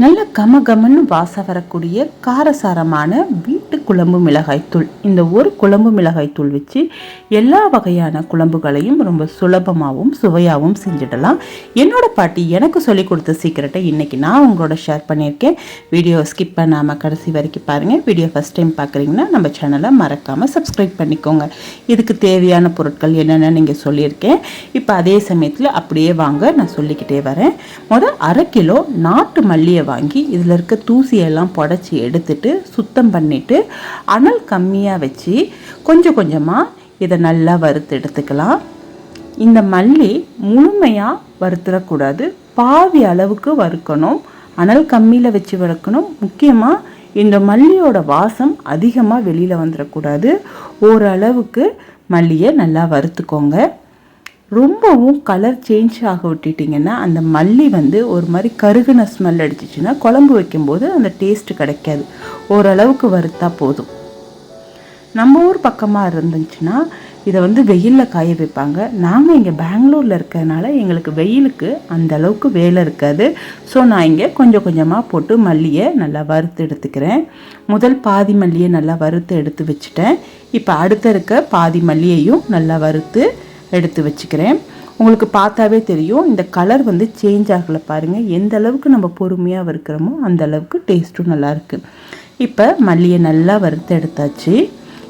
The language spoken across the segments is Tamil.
நல்ல கம கமன்னு வாசம் வரக்கூடிய காரசாரமான வீட்டு குழம்பு மிளகாய்த்தூள் இந்த ஒரு குழம்பு மிளகாய்த்தூள் வச்சு எல்லா வகையான குழம்புகளையும் ரொம்ப சுலபமாகவும் சுவையாகவும் செஞ்சிடலாம். என்னோட பாட்டி எனக்கு சொல்லி கொடுத்த சீக்கிரட்டை இன்றைக்கி நான் உங்களோட ஷேர் பண்ணியிருக்கேன். வீடியோ ஸ்கிப் பண்ணாமல் கடைசி வரைக்கும் பாருங்கள் வீடியோ ஃபஸ்ட் டைம் பார்க்குறீங்கன்னா நம்ம சேனலை மறக்காமல் சப்ஸ்கிரைப் பண்ணிக்கோங்க. இதுக்கு தேவையான பொருட்கள் என்னென்னு நீங்கள் சொல்லியிருக்கேன். இப்போ அதே சமயத்தில் அப்படியே வாங்க நான் சொல்லிக்கிட்டே வரேன். முதல் அரை கிலோ நாட்டு மல்லியை வாங்கி இதில் இருக்க தூசியெல்லாம் புடச்சி எடுத்துட்டு சுத்தம் பண்ணிவிட்டு அனல் கம்மியாக வச்சு கொஞ்சம் கொஞ்சமாக இதை நல்லா வறுத்து எடுத்துக்கலாம். இந்த மல்லி முழுமையாக வறுத்துடக்கூடாது பாவி அளவுக்கு வறுக்கணும். அனல் கம்மியில் வச்சு வறுக்கணும். முக்கியமாக இந்த மல்லியோட வாசம் அதிகமாக வெளியில் வந்துடக்கூடாது ஓரளவுக்கு மல்லியை நல்லா வறுத்துக்கோங்க. ரொம்பவும் கலர் சேஞ்ச் ஆக விட்டுட்டிங்கன்னா அந்த மல்லி வந்து ஒரு மாதிரி கருகுன ஸ்மெல் அடிச்சிச்சுன்னா குழம்பு வைக்கும்போது அந்த டேஸ்ட்டு கிடைக்காது. ஓரளவுக்கு வறுத்தா போதும். நம்ம ஊர் பக்கமாக இருந்துச்சுன்னா இதை வந்து வெயிலில் காய வைப்பாங்க. நாங்கள் இங்கே பெங்களூரில் இருக்கிறதுனால எங்களுக்கு வெயிலுக்கு அந்த அளவுக்கு வேலை இருக்காது. ஸோ நான் இங்கே கொஞ்சம் கொஞ்சமாக போட்டு மல்லியை நல்லா வறுத்து எடுத்துக்கிறேன். முதல் பாதி மல்லியை நல்லா வறுத்து எடுத்து வச்சுட்டேன். இப்போ அடுத்த இருக்க பாதி மல்லியையும் நல்லா வறுத்து எடுத்து வச்சுக்கிறேன். உங்களுக்கு பார்த்தாவே தெரியும் இந்த கலர் வந்து சேஞ்ச் ஆகலை பாருங்கள் எந்த அளவுக்கு நம்ம பொறுமையாக வறுக்கிறோமோ அந்த அளவுக்கு டேஸ்ட்டும் நல்லாயிருக்கு இப்போ மல்லியை நல்லா வறுத்து எடுத்தாச்சு.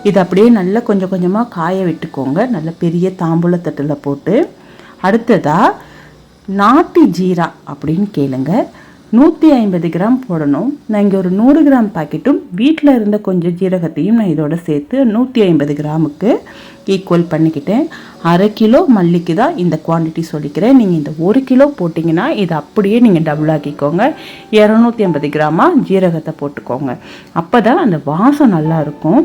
இது அப்படியே நல்லா கொஞ்சம் கொஞ்சமாக காய விட்டுக்கோங்க. நல்ல பெரிய தாம்பூலத்தட்டில் போட்டு. அடுத்ததாக நாட்டு ஜீரா அப்படின்னு கேளுங்கள் நூற்றி ஐம்பது கிராம் போடணும். நான் இங்கே ஒரு நூறு கிராம் பாக்கெட்டும் வீட்டில் இருந்த கொஞ்சம் ஜீரகத்தையும் நான் இதோட சேர்த்து நூற்றி ஐம்பது கிராமுக்கு ஈக்குவல் பண்ணிக்கிட்டேன். அரை கிலோ மல்லிக்கு தான் இந்த குவான்டிட்டி சொல்லிக்கிறேன். நீங்கள் இந்த ஒரு கிலோ போட்டிங்கன்னா இதை அப்படியே நீங்கள் டபுள் ஆக்கிக்கோங்க. இரநூத்தி ஐம்பது கிராமாக ஜீரகத்தை போட்டுக்கோங்க. அப்போ தான் அந்த வாசம் நல்லா இருக்கும்.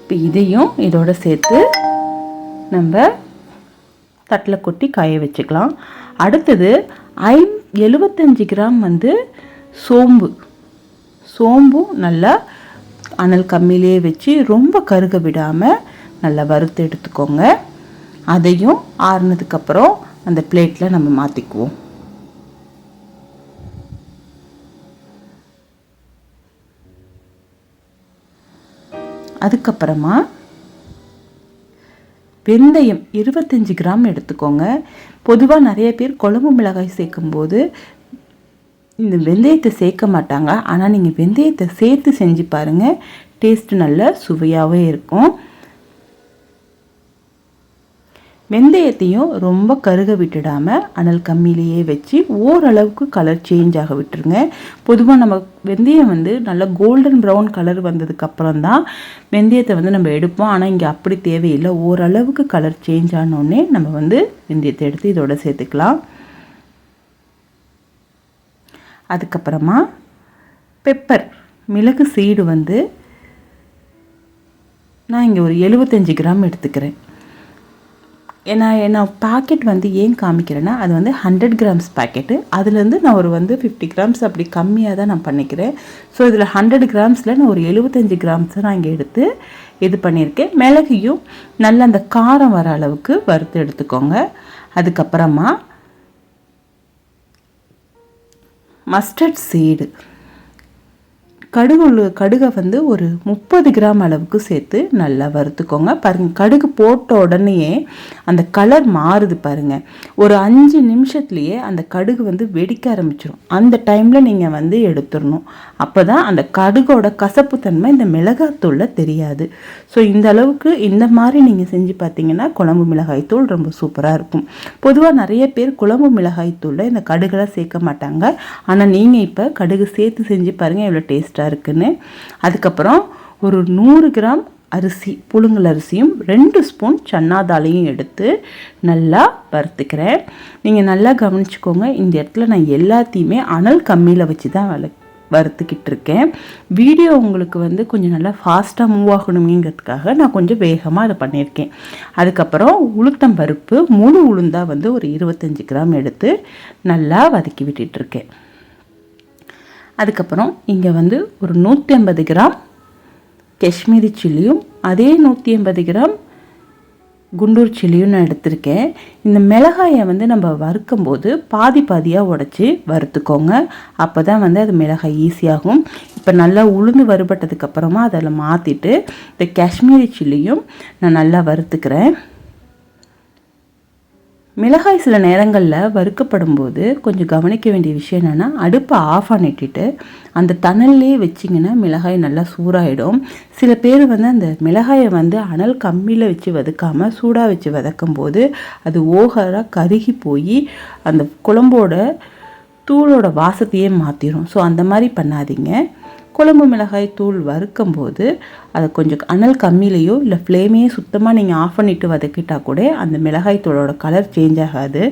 இப்போ இதையும் இதோட சேர்த்து நம்ம தட்டில் கொட்டி காய வச்சுக்கலாம். அடுத்தது ஐ எழுபத்தஞ்சு கிராம் வந்து சோம்பு. சோம்பும் நல்லா அனல் கம்மியிலே வச்சு ரொம்ப கருக விடாமல் நல்லா வறுத்து எடுத்துக்கோங்க. அதையும் ஆறுனதுக்கப்புறம் அந்த பிளேட்டில் நம்ம மாற்றிக்குவோம் அதுக்கப்புறமா வெந்தயம் இருபத்தஞ்சி கிராம் எடுத்துக்கோங்க. பொதுவாக நிறைய பேர் குழம்பு மிளகாய் சேர்க்கும்போது இந்த வெந்தயத்தை சேர்க்க மாட்டாங்க. ஆனால் நீங்கள் வெந்தயத்தை சேர்த்து செஞ்சு பாருங்கள் டேஸ்ட் நல்ல சுவையாகவே இருக்கும். வெந்தயத்தையும் ரொம்ப கருக விட்டுடாமல் அனல் கம்மியிலேயே வச்சு ஓரளவுக்கு கலர் சேஞ்ச் ஆக விட்டுருங்க. பொதுவாக நம்ம வெந்தயம் வந்து நல்லா கோல்டன் ப்ரௌன் கலர் வந்ததுக்கப்புறம் தான் வெந்தயத்தை வந்து நம்ம எடுப்போம். ஆனால் இங்கே அப்படி தேவையில்லை. ஓரளவுக்கு கலர் சேஞ்ச் ஆனோடனே நம்ம வந்து வெந்தயத்தை எடுத்து இதோட சேர்த்துக்கலாம். அதுக்கப்புறமா பெப்பர் மிளகு சீடு வந்து நான் இங்கே ஒரு எழுபத்தஞ்சி கிராம் எடுத்துக்கிறேன். ஏன்னா நான் பாக்கெட் வந்து ஏன் காமிக்கிறேன்னா அது வந்து ஹண்ட்ரட் கிராம்ஸ் பாக்கெட்டு அதுலேருந்து நான் ஒரு வந்து ஃபிஃப்டி கிராம்ஸ் அப்படி கம்மியாக தான் நான் பண்ணிக்கிறேன். ஸோ இதில் ஹண்ட்ரட் கிராம்ஸில் நான் ஒரு எழுபத்தஞ்சி கிராம்ஸை நான் இங்கே எடுத்து இது பண்ணியிருக்கேன். மிளகையும் நல்ல அந்த காரம் வர அளவுக்கு வறுத்து எடுத்துக்கோங்க. அதுக்கப்புறமா மஸ்டர்ட் சீடு கடுகு கடுகை வந்து ஒரு முப்பது கிராம் அளவுக்கு சேர்த்து நல்லா வறுத்துக்கோங்க. பாருங்கள் கடுகு போட்ட உடனேயே அந்த கலர் மாறுது பாருங்கள் ஒரு அஞ்சு நிமிஷத்துலேயே அந்த கடுகு வந்து வெடிக்க ஆரம்பிச்சிடும் அந்த டைமில் நீங்கள் வந்து எடுத்துடணும். அப்போ தான் அந்த கடுகோட கசப்புத்தன்மை இந்த மிளகாத்தூளில் தெரியாது. ஸோ இந்த அளவுக்கு இந்த மாதிரி நீங்கள் செஞ்சு பார்த்தீங்கன்னா குழம்பு மிளகாய் தூள் ரொம்ப சூப்பராக இருக்கும். பொதுவாக நிறைய பேர் குழம்பு மிளகாய் தூளில் இந்த கடுகெல்லாம் சேர்க்க மாட்டாங்க. ஆனால் நீங்கள் இப்போ கடுகு சேர்த்து செஞ்சு பாருங்கள் எவ்வளோ டேஸ்ட்டாக டேஸ்ட்டாக இருக்குன்னு. அதுக்கப்புறம் ஒரு நூறு கிராம் அரிசி புழுங்கல் அரிசியும் ரெண்டு ஸ்பூன் சன்னாதாலையும் எடுத்து நல்லா வறுத்துக்கிறேன். நீங்கள் நல்லா கவனிச்சுக்கோங்க இந்த இடத்துல நான் எல்லாத்தையுமே அனல் கம்மியில் வச்சு தான் வள வறுத்துக்கிட்டு இருக்கேன். வீடியோ உங்களுக்கு வந்து கொஞ்சம் நல்லா ஃபாஸ்ட்டாக மூவ் ஆகணுங்கிறதுக்காக நான் கொஞ்சம் வேகமாக அதை பண்ணியிருக்கேன். அதுக்கப்புறம் உளுத்தம் பருப்பு முழு உளுந்தாக வந்து ஒரு இருபத்தஞ்சி கிராம் எடுத்து நல்லா வதக்கி விட்டுட்ருக்கேன் அதுக்கப்புறம் இங்கே வந்து ஒரு நூற்றி ஐம்பது கிராம் காஷ்மீரி சில்லியும் அதே நூற்றி ஐம்பது கிராம் குண்டூர் சில்லியும் நான் எடுத்திருக்கேன். இந்த மிளகாயை வந்து நம்ம வறுக்கும்போது பாதி பாதியாக உடச்சி வறுத்துக்கோங்க. அப்போ தான் வந்து அது மிளகாய் ஈஸியாகும் இப்போ நல்லா உளுந்து வறுபட்டதுக்கப்புறமா அதில் மாற்றிட்டு இந்த காஷ்மீரி சில்லியும் நான் நல்லா வறுத்துக்கிறேன். மிளகாய் சில நேரங்களில் வறுக்கப்படும் போது கொஞ்சம் கவனிக்க வேண்டிய விஷயம் என்னென்னா அடுப்பை ஆஃப் பண்ணிட்டுட்டு அந்த தணல்லே வச்சிங்கன்னா மிளகாய் நல்லா சூறாயிடும் சில பேர் வந்து அந்த மிளகாயை வந்து அனல் கம்மியில் வச்சு வதக்காமல் சூடாக வச்சு வதக்கும் போது அது ஓகராக கருகி போய் அந்த குழம்போட தூளோட வாசத்தையே மாற்றிடும் ஸோ அந்த மாதிரி பண்ணாதீங்க. குழம்பு மிளகாய் தூள் வறுக்கும் போது அதை கொஞ்சம் அனல் கம்மியிலையோ இல்லை ஃப்ளேமையே சுத்தமாக நீங்கள் ஆஃப் பண்ணிவிட்டு வதக்கிட்டால் கூட அந்த மிளகாய் தூளோட கலர் சேஞ்ச் ஆகாது.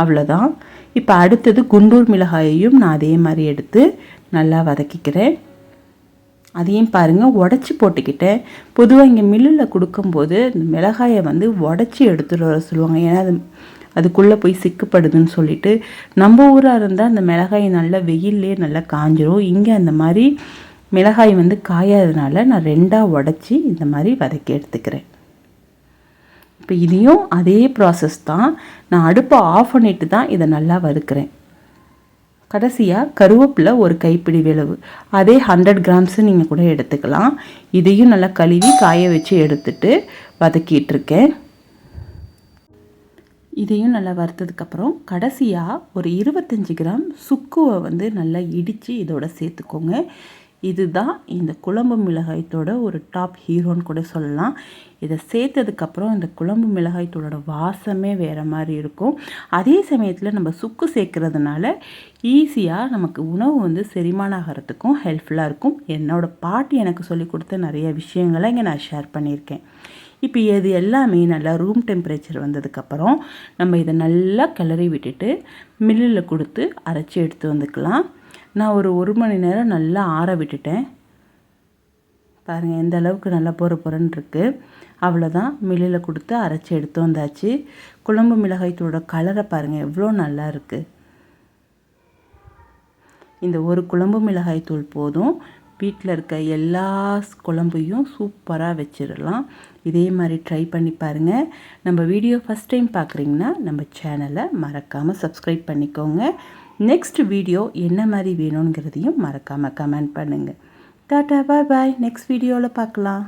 அவ்வளோதான் இப்போ அடுத்தது குண்டூர் மிளகாயையும் நான் அதே மாதிரி எடுத்து நல்லா வதக்கிக்கிறேன். அதையும் பாருங்கள் உடச்சி போட்டுக்கிட்டேன். பொதுவாக இங்கே மில்லில் கொடுக்கும்போது இந்த மிளகாயை வந்து உடச்சி எடுத்துகிட்டு வர சொல்லுவாங்க. ஏன்னா அது அதுக்குள்ளே போய் சிக்குப்படுதுன்னு சொல்லிட்டு நம்ம ஊராக இருந்தால் அந்த மிளகாய் நல்லா வெயிலே நல்லா காஞ்சிரும். இங்கே அந்த மாதிரி மிளகாய் வந்து காயாததுனால நான் ரெண்டாக உடச்சி இந்த மாதிரி வதக்கி எடுத்துக்கிறேன். இப்போ இதையும் அதே ப்ராசஸ் தான். நான் அடுப்பை ஆஃப் பண்ணிட்டு தான் இதை நல்லா வறுக்கிறேன். கடைசியாக கருவேப்பிலை ஒரு கைப்பிடி விளவு. அதே ஹண்ட்ரட் கிராம்ஸு நீங்கள் கூட எடுத்துக்கலாம். இதையும் நல்லா கழுவி காய வச்சு எடுத்துட்டு வதக்கிட்டுருக்கேன் இதையும் நல்லா வறுத்ததுக்கப்புறம் கடைசியாக ஒரு இருபத்தஞ்சி கிராம் சுக்குவை வந்து நல்லா இடித்து இதோட சேர்த்துக்கோங்க. இதுதான் இந்த குழம்பு மிளகாய்த்தோட ஒரு டாப் ஹீரோன்னு கூட சொல்லலாம். இதை சேர்த்ததுக்கப்புறம் இந்த குழம்பு மிளகாயத்தோட வாசமே வேறு மாதிரி இருக்கும். அதே சமயத்தில் நம்ம சுக்கு சேர்க்கறதுனால ஈஸியாக நமக்கு உணவு வந்து செரிமானம் ஆகிறதுக்கும் ஹெல்ப்ஃபுல்லாக இருக்கும். என்னோடய பாட்டி எனக்கு சொல்லி கொடுத்த நிறைய விஷயங்களை இங்கே நான் ஷேர் பண்ணியிருக்கேன். இப்போ இது எல்லாமே நல்லா ரூம் டெம்பரேச்சர் வந்ததுக்கப்புறம் நம்ம இதை நல்லா கிளறி விட்டுட்டு மில்லில் கொடுத்து அரைச்சி எடுத்து வந்துக்கலாம். நான் ஒரு ஒரு மணி நேரம் நல்லா ஆற விட்டுட்டேன். பாருங்கள் எந்த அளவுக்கு நல்லா பொறு பொறன்னு இருக்குது அவ்வளோதான் மில்லில் கொடுத்து அரைச்சி எடுத்து வந்தாச்சு. குழம்பு மிளகாய்த்தூளோட கலரை பாருங்கள் எவ்வளோ நல்லா இருக்குது இந்த ஒரு குழம்பு மிளகாய்த்தூள் போதும். வீட்டில் இருக்க எல்லா குழம்பையும் சூப்பராக வச்சிடலாம். இதே மாதிரி ட்ரை பண்ணி பாருங்கள் நம்ம வீடியோ ஃபஸ்ட் டைம் பார்க்குறீங்கன்னா நம்ம சேனலை மறக்காமல் சப்ஸ்கிரைப் பண்ணிக்கோங்க. நெக்ஸ்ட் வீடியோ என்ன மாதிரி வேணுங்கிறதையும் மறக்காமல் கமெண்ட் பண்ணுங்கள் டாட்டா பாய் பாய் நெக்ஸ்ட் வீடியோவில் பார்க்கலாம்.